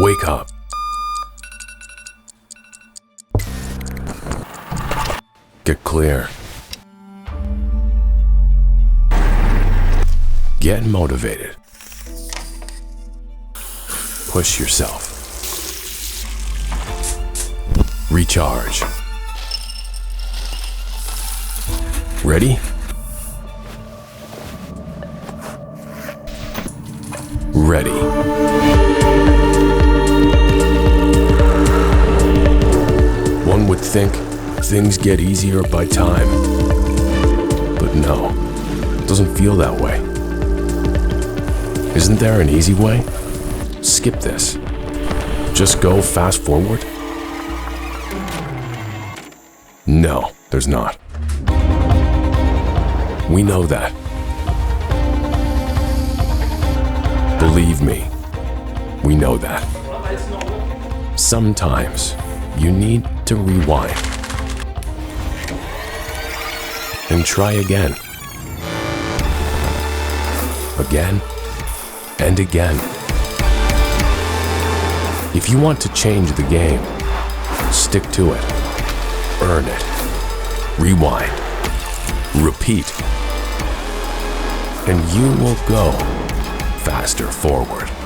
Wake up. Get clear. Get motivated. Push yourself. Recharge. Ready? Ready. Think things get easier by time. But no, it doesn't feel that way. Isn't there an easy way? Skip this. Just go fast forward? No, there's not. We know that. Believe me, we know that. Sometimes you need to rewind and try again. Again and again. If you want to change the game, stick to it. Earn it. Rewind. Repeat. And you will go faster forward.